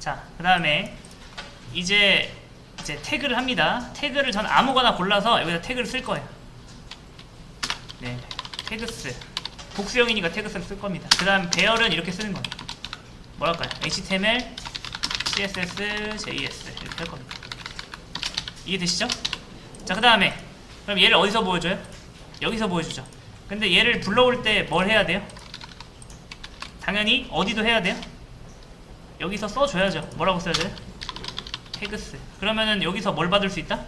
자, 그 다음에 이제 이제 태그를 합니다. 태그를 전 아무거나 골라서 여기다 태그를 쓸 거예요. 네, 태그스 복수형이니까 태그스를 쓸 겁니다. 그 다음 배열은 이렇게 쓰는 거예요. 뭐랄까요? HTML, CSS, JS 이렇게 할 겁니다. 이해되시죠? 자, 그 다음에 그럼 얘를 어디서 보여줘요? 여기서 보여주죠. 근데 얘를 불러올 때 뭘 해야 돼요? 당연히 어디도 해야 돼요? 여기서 써줘야죠. 뭐라고 써야 돼요? 태그스. 그러면은 여기서 뭘 받을 수 있다?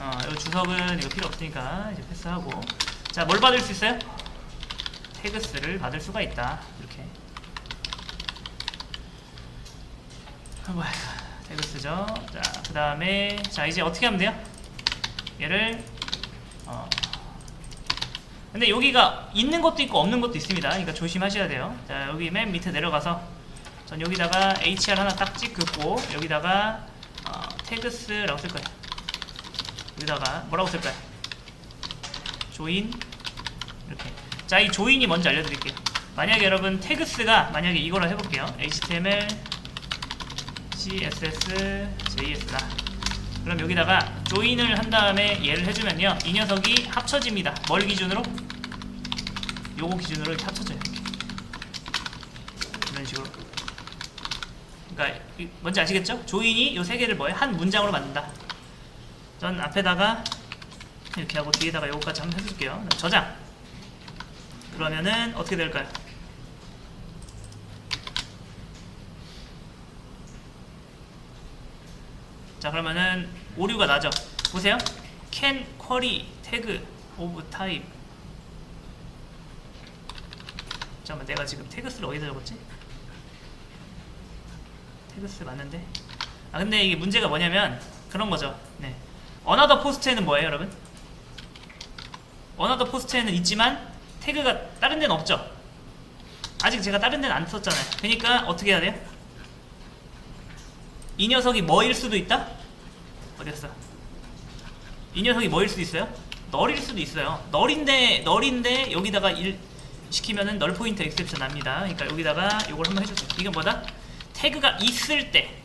어, 이 주석은 이거 필요 없으니까 이제 패스하고. 자, 뭘 받을 수 있어요? 태그스를 받을 수가 있다. 이렇게. 아이고, 태그스죠. 자, 그 다음에 자 이제 어떻게 하면 돼요? 얘를 어. 근데 여기가 있는 것도 있고 없는 것도 있습니다. 그러니까 조심하셔야 돼요. 자, 여기 맨 밑에 내려가서 전 여기다가 hr 하나 딱 찍고 여기다가 어, 태그스라고 쓸 거예요. 여기다가 뭐라고 쓸까요? 조인 이렇게. 자, 이 조인이 뭔지 알려드릴게요. 만약에 여러분 태그스가 만약에 이거로 해볼게요. HTML, CSS, JS다. 그럼 여기다가 조인을 한 다음에 얘를 해주면요, 이 녀석이 합쳐집니다. 뭘 기준으로? 요거 기준으로 이렇게 합쳐져요. 이런 식으로. 그러니까 이- 뭔지 아시겠죠? 조인이 요 세 개를 뭐예요? 한 문장으로 만든다. 전 앞에다가 이렇게 하고 뒤에다가 요거까지 한번 해줄게요. 저장. 그러면은 어떻게 될까요? 자 그러면은 오류가 나죠. 보세요. can query tag of type. 잠깐만 내가 지금 태그스를 어디다 적었지? 태그스 맞는데? 아 근데 이게 문제가 뭐냐면 그런 거죠. 네. 어나더 포스트에는 뭐예요, 여러분? 어나더 포스트에는 있지만 태그가 다른 데는 없죠. 아직 제가 다른 데는 안 썼잖아요. 그러니까 어떻게 해야 돼요? 이 녀석이 뭐일 수도 있다? 어디였어? 이 녀석이 뭐일 수도 있어요? 널일 수도 있어요. 널인데 널인데 여기다가 일 시키면은 널 포인트 엑셉션 납니다. 그러니까 여기다가 이걸 한번 해주세요. 이건 뭐다? 태그가 있을 때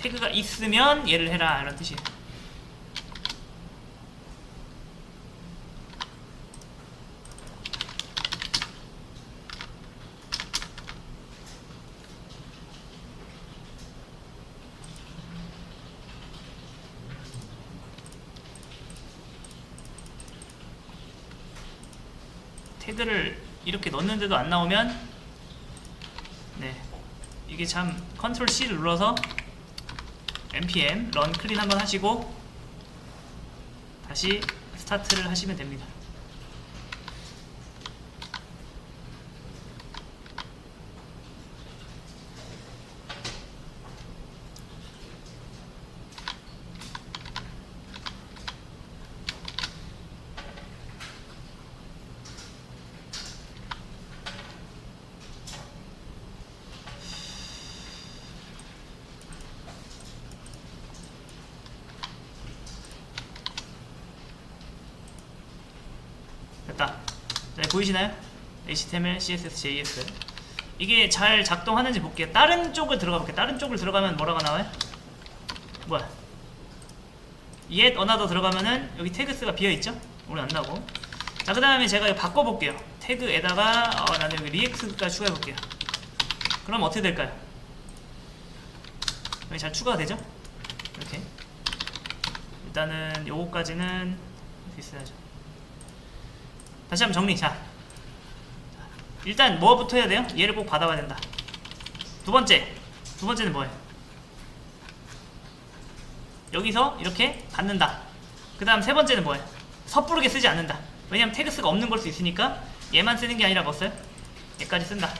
태그가 있으면 얘를 해라 이런 뜻이에요. 태그를 이렇게 넣는데도 안 나오면 네 이게 참 컨트롤 C를 눌러서 npm run 클린 한번 하시고 다시 스타트를 하시면 됩니다. 네, 보이시나요? HTML, CSS, JS. 이게 잘 작동하는지 볼게요. 다른 쪽을 들어가 볼게요. 다른 쪽을 들어가면 뭐라고 나와요? 뭐야? yet another 들어가면은 여기 태그스가 비어 있죠? 오늘 안 나고. 자, 그 다음에 제가 바꿔볼게요. 태그에다가 어, 나는 여기 리액스가 추가해볼게요. 그럼 어떻게 될까요? 여기 잘 추가가 되죠? 이렇게. 일단은 요거까지는 있어야죠. 다시 한번 정리. 자, 일단 뭐부터 해야 돼요? 얘를 꼭 받아봐야 된다. 두 번째, 두 번째는 뭐예요? 여기서 이렇게 받는다. 그 다음 세 번째는 뭐예요? 섣부르게 쓰지 않는다. 왜냐면 태그스가 없는 걸 수 있으니까 얘만 쓰는 게 아니라 뭐 써요? 얘까지 쓴다.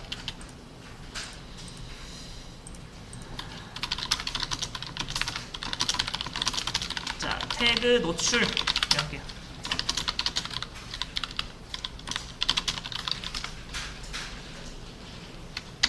자, 태그 노출 이렇게요.